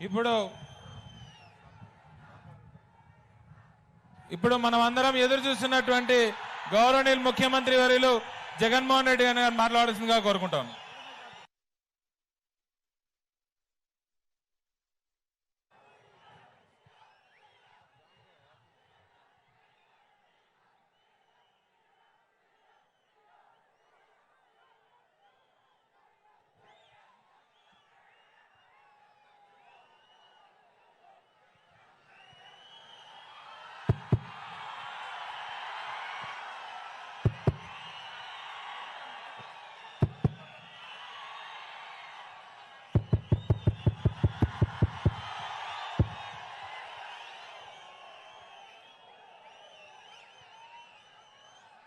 ఇప్పుడు ఇప్పుడు మనం అందరం ఎదురు చూస్తున్నటువంటి గౌరవనీయులు ముఖ్యమంత్రి వర్యులు జగన్మోహన్ రెడ్డి గారు మాట్లాడాల్సిందిగా కోరుకుంటాను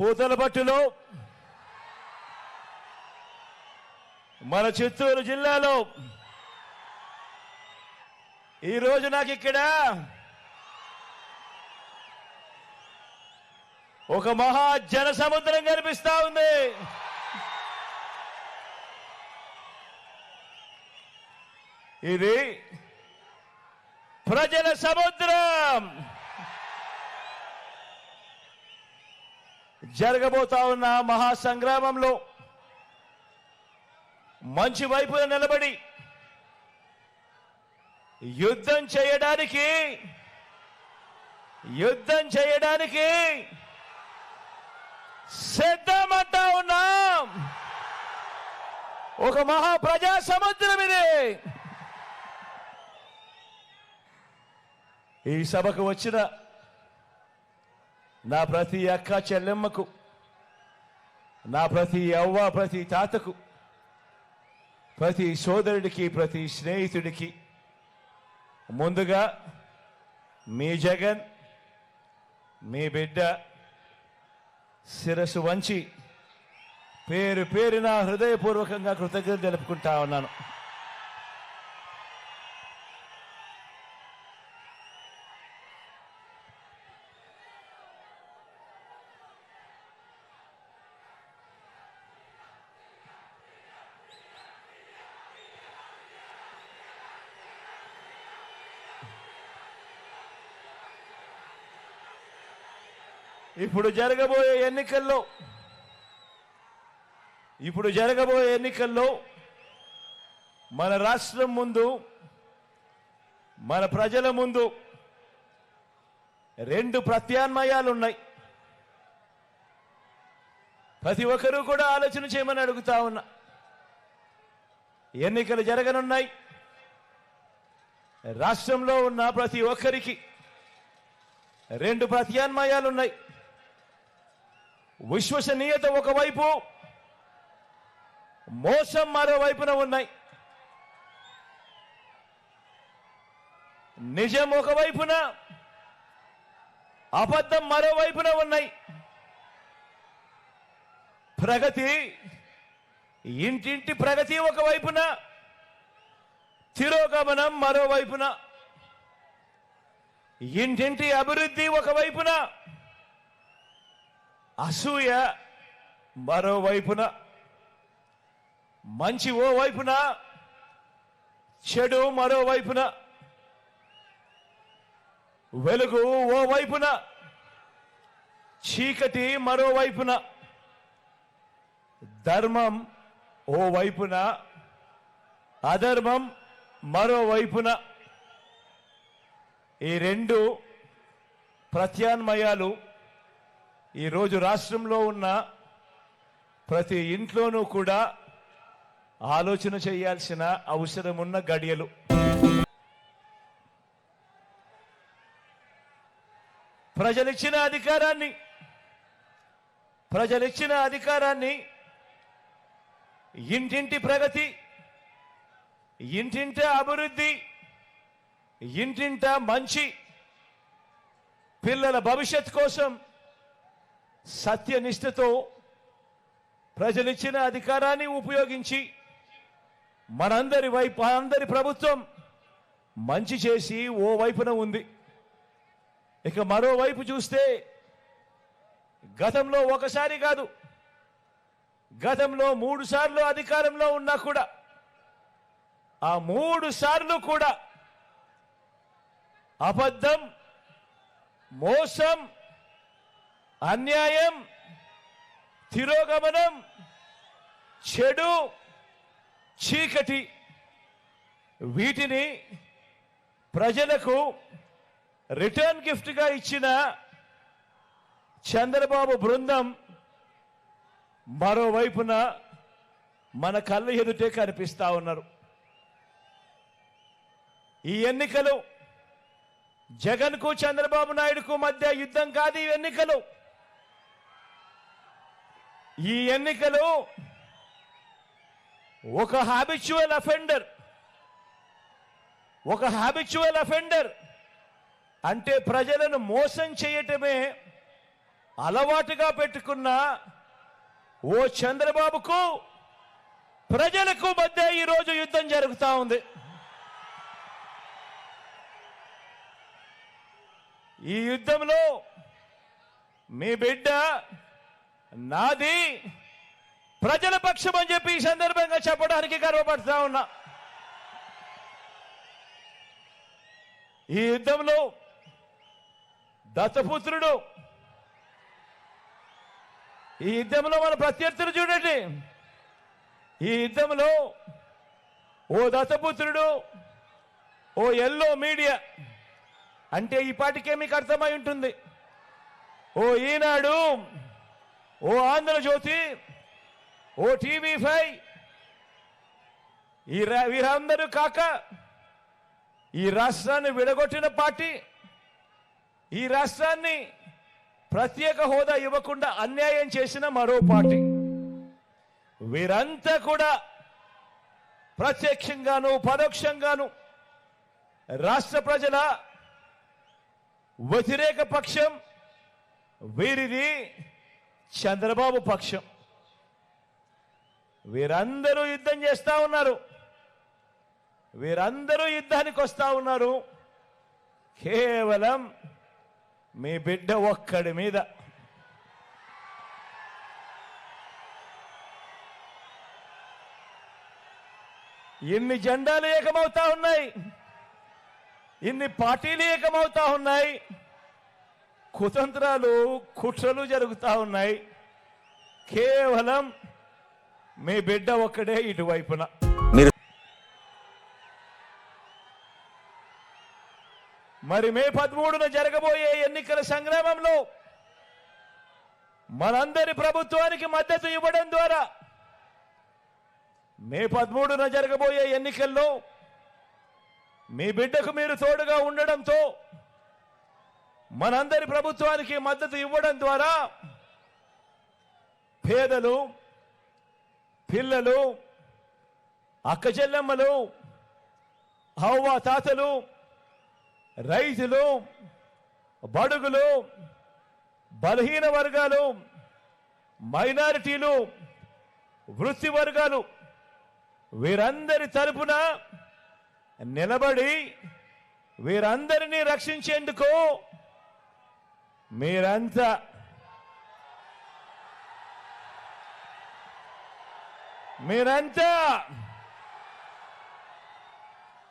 పూతలపట్టులో మన చిత్తూరు జిల్లాలో. ఈరోజు నాకు ఇక్కడ ఒక మహా జన సముద్రం కనిపిస్తా ఉంది. ఇది ప్రజల సముద్రం. జరగబోతా ఉన్న మహాసంగ్రామంలో మంచి వైపున నిలబడి యుద్ధం చేయడానికి యుద్ధం చేయడానికి సిద్ధమంటా ఉన్నాం. ఒక మహా ప్రజా సముద్రం ఇది. ఈ సభకు వచ్చిన నా ప్రతి అక్క చెల్లెమ్మకు నా ప్రతి అవ్వ ప్రతి తాతకు ప్రతి సోదరుడికి ప్రతి స్నేహితుడికి ముందుగా మీ జగన్ మీ బిడ్డ శిరస్సు వంచి పేరు పేరున హృదయపూర్వకంగా కృతజ్ఞత తెలుపుకుంటా ఉన్నాను. ఇప్పుడు జరగబోయే ఎన్నికల్లో ఇప్పుడు జరగబోయే ఎన్నికల్లో మన రాష్ట్రం ముందు మన ప్రజల ముందు రెండు ప్రత్యామ్నాయాలు ఉన్నాయి ప్రతి ఒక్కరూ కూడా ఆలోచన చేయమని అడుగుతా ఉన్నా. ఎన్నికలు జరగనున్నాయి. రాష్ట్రంలో ఉన్న ప్రతి ఒక్కరికి రెండు ప్రత్యామ్నాయాలు ఉన్నాయి విశ్వసనీయత ఒకవైపు మోసం మరోవైపున ఉన్నాయి. నిజం ఒకవైపున అబద్ధం మరోవైపున ఉన్నాయి. ప్రగతి ఇంటింటి ప్రగతి ఒకవైపున తిరోగమనం మరోవైపున ఇంటింటి అభివృద్ధి ఒకవైపున అసూయ మరోవైపున మంచి ఓ వైపున చెడు మరోవైపున వెలుగు ఓ వైపున చీకటి మరోవైపున ధర్మం ఓ వైపున అధర్మం మరోవైపున ఈ రెండు ప్రత్యామ్నాయాలు ఈరోజు రాష్ట్రంలో ఉన్న ప్రతి ఇంట్లోనూ కూడా ఆలోచన చేయాల్సిన అవసరం ఉన్న గడియలు. ప్రజలిచ్చిన అధికారాన్ని ప్రజలిచ్చిన అధికారాన్ని ఇంటింటి ప్రగతి ఇంటింట అభివృద్ధి ఇంటింట మంచి పిల్లల భవిష్యత్ కోసం సత్యనిష్టతో ప్రజలిచ్చిన అధికారాన్ని ఉపయోగించి మనందరి వైపు అందరి ప్రభుత్వం మంచి చేసి ఓ వైపున ఉంది. ఇక మరోవైపు చూస్తే గతంలో ఒకసారి కాదు గతంలో మూడు సార్లు అధికారంలో ఉన్నా కూడా ఆ మూడు సార్లు కూడా అబద్ధం మోసం అన్యాయం తిరోగమనం చెడు చీకటి వీటిని ప్రజలకు రిటర్న్ గిఫ్ట్గా ఇచ్చిన చంద్రబాబు బృందం మరోవైపున మన కళ్ళ ఎదుటే కనిపిస్తా ఉన్నారు. ఈ ఎన్నికలు జగన్కు చంద్రబాబు నాయుడుకు మధ్య యుద్ధం కాదు ఈ ఎన్నికలు. ఈ ఎన్నికలు ఒక హ్యాబిచువల్ అఫెండర్ ఒక హ్యాబిచువల్ అఫెండర్ అంటే ప్రజలను మోసం చేయటమే అలవాటుగా పెట్టుకున్న ఓ చంద్రబాబుకు ప్రజలకు మధ్య ఈరోజు యుద్ధం జరుగుతా ఉంది. ఈ యుద్ధంలో మీ బిడ్డ నాది ప్రజల పక్షం అని చెప్పి ఈ సందర్భంగా చెప్పడానికి గర్వపడతా ఉన్నా. ఈ యుద్ధంలో దత్తపుత్రుడు ఈ యుద్ధంలో మన ప్రత్యర్థులు చూడండి. ఈ యుద్ధంలో ఓ దత్తపుత్రుడు ఓ ఎల్లో మీడియా అంటే ఈ పాటికే మీకు అర్థమై ఉంటుంది. ఓ ఈనాడు ఓ ఆంధ్రజ్యోతి ఓ టీవీ ఫైవ్ ఈ వీరందరూ కాక ఈ రాష్ట్రాన్ని విడగొట్టిన పార్టీ ఈ రాష్ట్రాన్ని ప్రత్యేక హోదా ఇవ్వకుండా అన్యాయం చేసిన మరో పార్టీ. వీరంతా కూడా ప్రత్యక్షంగాను పరోక్షంగాను రాష్ట్ర ప్రజల వ్యతిరేక పక్షం వీరిది చంద్రబాబు పక్షం. వీరందరూ యుద్ధం చేస్తా ఉన్నారు. వీరందరూ యుద్ధానికి వస్తా ఉన్నారు. కేవలం మీ బిడ్డ ఒక్కడి మీద. ఇన్ని జెండాలు ఏకమవుతా ఉన్నాయి. ఇన్ని పార్టీలు ఏకమవుతా ఉన్నాయి. కుతంత్రాలు కుట్రలు జరుగుతా ఉన్నాయి. కేవలం మీ బిడ్డ ఒక్కడే ఇటువైపున. మీరు మరి మే పదమూడున జరగబోయే ఎన్నికల సంగ్రామంలో మనందరి ప్రభుత్వానికి మద్దతు ఇవ్వడం ద్వారా మే పదమూడున జరగబోయే ఎన్నికల్లో మీ బిడ్డకు మీరు తోడుగా ఉండడంతో మనందరి ప్రభుత్వానికి మద్దతు ఇవ్వడం ద్వారా పేదలు పిల్లలు అక్కచెల్లెమ్మలు హవ్వ తాతలు రైతులు బడుగులు బలహీన వర్గాలు మైనారిటీలు వృత్తి వర్గాలు వీరందరి తరపున నిలబడి వీరందరినీ రక్షించేందుకు మీరంతా మీరంతా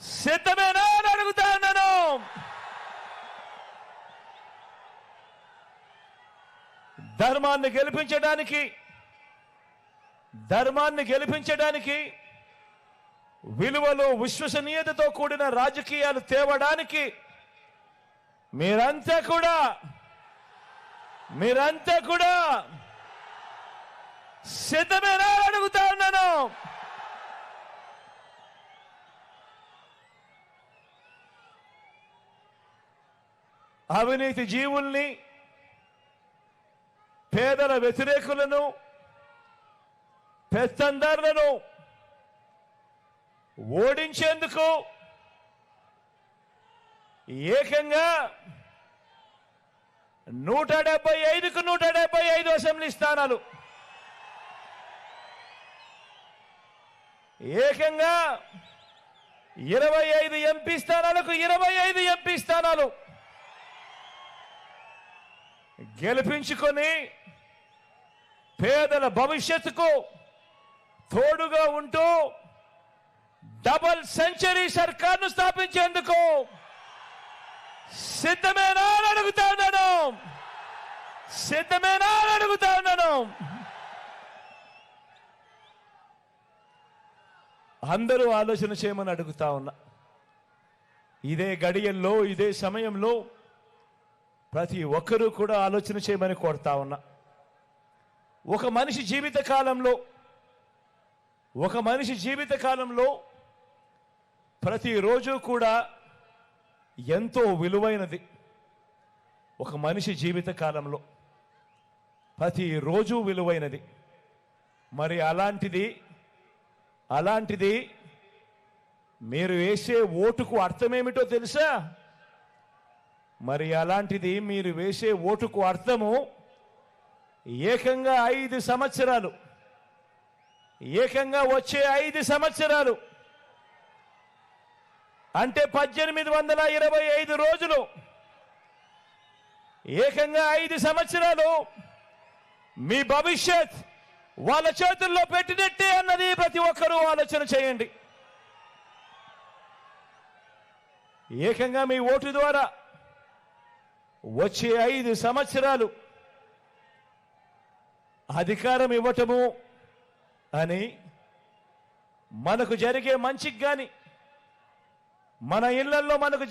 సిద్ధమేనా అని అడుగుతా ఉన్నాను. ధర్మాన్ని గెలిపించడానికి ధర్మాన్ని గెలిపించడానికి విలువలు విశ్వసనీయతతో కూడిన రాజకీయాలు తేవడానికి మీరంతా కూడా మీరంతా కూడా సిద్ధమేనా అడుగుతా ఉన్నాను. అవినీతి జీవుల్ని పేదల వ్యతిరేకులను పెత్తందారులను ఓడించేందుకు ఏకంగా నూట డెబ్బై ఐదుకు నూట డెబ్బై ఐదు అసెంబ్లీ స్థానాలు. ఏకంగా ఇరవై ఐదు ఎంపీ స్థానాలకు ఇరవై ఐదు ఎంపీ స్థానాలు. గెలిపించుకొని పేదల భవిష్యత్తుకు తోడుగా ఉంటూ డబల్ సెంచరీ సర్కార్ను స్థాపించేందుకు సిద్ధమేనా అని అడుగుతా ఉన్నాను సిద్ధమేనా అని అడుగుతా ఉన్నాను అందరూ ఆలోచన చేయమని అడుగుతా ఉన్నా. ఇదే గడియల్లో ఇదే సమయంలో ప్రతి ఒక్కరూ కూడా ఆలోచన చేయమని కోరుతా ఉన్నా. ఒక మనిషి జీవిత కాలంలో ఒక మనిషి జీవిత కాలంలో ప్రతిరోజు కూడా ఎంతో విలువైనది ఒక మనిషి జీవిత కాలంలో. ప్రతిరోజు విలువైనది. మరి అలాంటిది అలాంటిది మీరు వేసే ఓటుకు అర్థమేమిటో తెలుసా? మరి అలాంటిది మీరు వేసే ఓటుకు అర్థము ఏకంగా ఐదు సంవత్సరాలు. ఏకంగా వచ్చే ఐదు సంవత్సరాలు. అంటే పద్దెనిమిది వందల ఇరవై ఐదు రోజులు. ఏకంగా ఐదు సంవత్సరాలు మీ భవిష్యత్ వాళ్ళ చేతుల్లో పెట్టినట్టే అన్నది ప్రతి ఒక్కరూ ఆలోచన చేయండి. ఏకంగా మీ ఓటు ద్వారా వచ్చే ఐదు సంవత్సరాలు అధికారం ఇవ్వటము అని మనకు జరిగే మంచికి కానీ మన ఇళ్ళలో మనకు